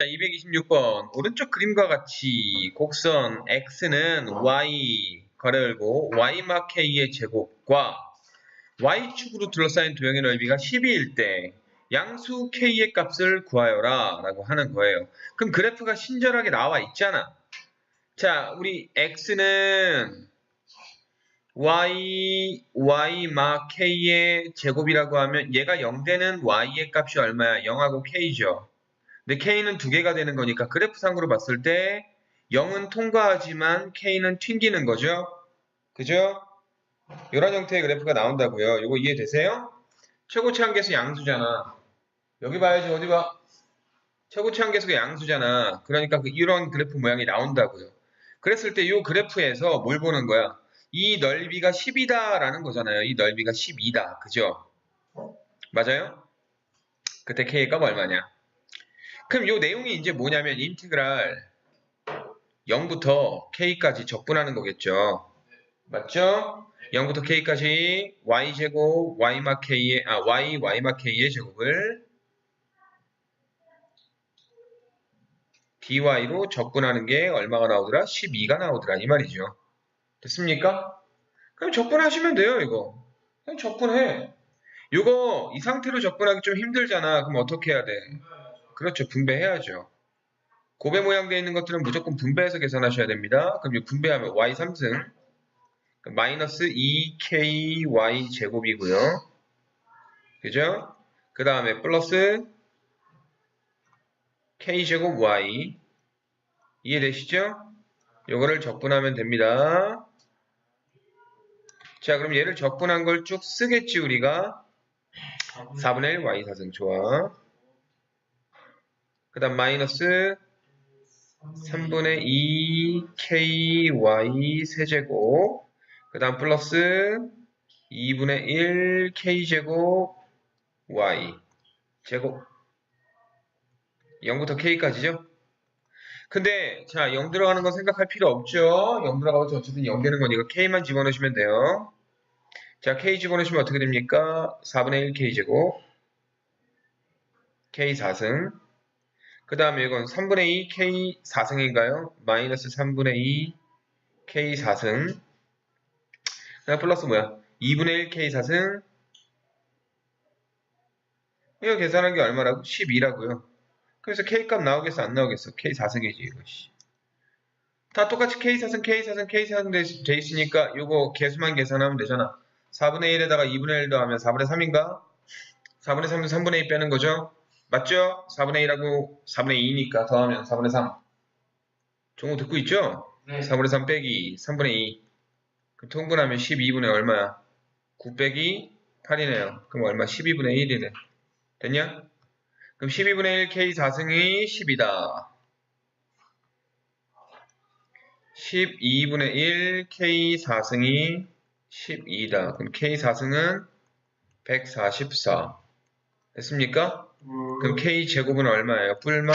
자, 226번. 오른쪽 그림과 같이 곡선 x는 y 괄호 열고 y 막 k의 제곱과 y축으로 둘러싸인 도형의 넓이가 12일 때 양수 k의 값을 구하여라 라고 하는 거예요. 그럼 그래프가 친절하게 나와 있잖아. 자, 우리 x는 y, y 막 k의 제곱이라고 하면 얘가 0되는 y의 값이 얼마야? 0하고 k죠. 근데 k는 두 개가 되는 거니까 그래프상으로 봤을 때 0은 통과하지만 k는 튕기는 거죠. 그죠? 이런 형태의 그래프가 나온다고요. 이거 이해되세요? 최고치 한계수 양수잖아. 여기 봐야지 어디 봐. 최고치 한계수가 양수잖아. 그러니까 그 이런 그래프 모양이 나온다고요. 그랬을 때 이 그래프에서 뭘 보는 거야? 이 넓이가 10이다라는 거잖아요. 이 넓이가 12다. 그죠? 맞아요? 그때 k의 값 얼마냐? 그럼 요 내용이 이제 뭐냐면 인티그랄 0부터 k까지 적분하는 거겠죠. 맞죠? 0부터 k까지 y제곱 y막 k의 아 y y막 k의 제곱을 dy로 적분하는 게 얼마가 나오더라? 12가 나오더라 이 말이죠. 됐습니까? 그럼 적분하시면 돼요 이거. 그냥 적분해. 이거 이 상태로 적분하기 좀 힘들잖아. 그럼 어떻게 해야 돼? 그렇죠. 분배해야죠. 고배 모양 되어 있는 것들은 무조건 분배해서 계산하셔야 됩니다. 그럼 이 분배하면 y 3승 마이너스 2ky 제곱이고요. 그죠? 그 다음에 플러스 k제곱 y 이해되시죠? 요거를 적분하면 됩니다. 자 그럼 얘를 적분한 걸 쭉 쓰겠지 우리가 4분의 1 y 4승 좋아. 그 다음 마이너스 3분의 2 ky 세제곱 그 다음 플러스 2분의 1 k제곱 y 제곱 0부터 k까지죠? 근데 자 0 들어가는 거 생각할 필요 없죠? 0 들어가고 어쨌든 0 되는 거니까 k만 집어넣으시면 돼요. 자 k 집어넣으시면 어떻게 됩니까? 4분의 1 k제곱 k 4승 그 다음에 이건 3분의 2 k 4승인가요? 마이너스 3분의 2 k 4승 그다음 플러스 뭐야? 2분의 1 k 4승 이거 계산한 게 얼마라고? 12라고요. 그래서 k 값 나오겠어 안 나오겠어? k 4승이지 이거 씨. 다 똑같이 k 4승 k 4승 k 4승 돼, 돼 있으니까 이거 개수만 계산하면 되잖아. 4분의 1에다가 2분의 1 더하면 4분의 3인가? 4분의 3은 3분의 2 빼는 거죠? 맞죠? 4분의 1하고 4분의 2니까 더하면 4분의 3. 종호 듣고 있죠? 네. 4분의 3 빼기 3분의 2. 그 통분하면 12분의 얼마야? 9 빼기 8이네요. 그럼 얼마? 12분의 1이네. 됐냐? 그럼 12분의 1 K 4승이 10이다. 12분의 1 K 4승이 12다. 그럼 K 4승은 144. 됐습니까? 그럼 k 제곱은 얼마예요? 뿔마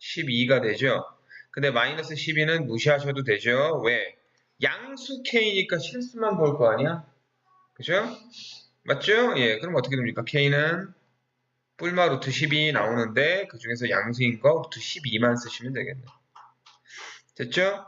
12가 되죠. 근데 마이너스 12는 무시하셔도 되죠. 왜? 양수 k니까 실수만 볼 거 아니야? 그죠? 맞죠? 예, 그럼 어떻게 됩니까? k는 뿔마 루트 10이 나오는데 그 중에서 양수인 거 루트 12만 쓰시면 되겠네. 됐죠?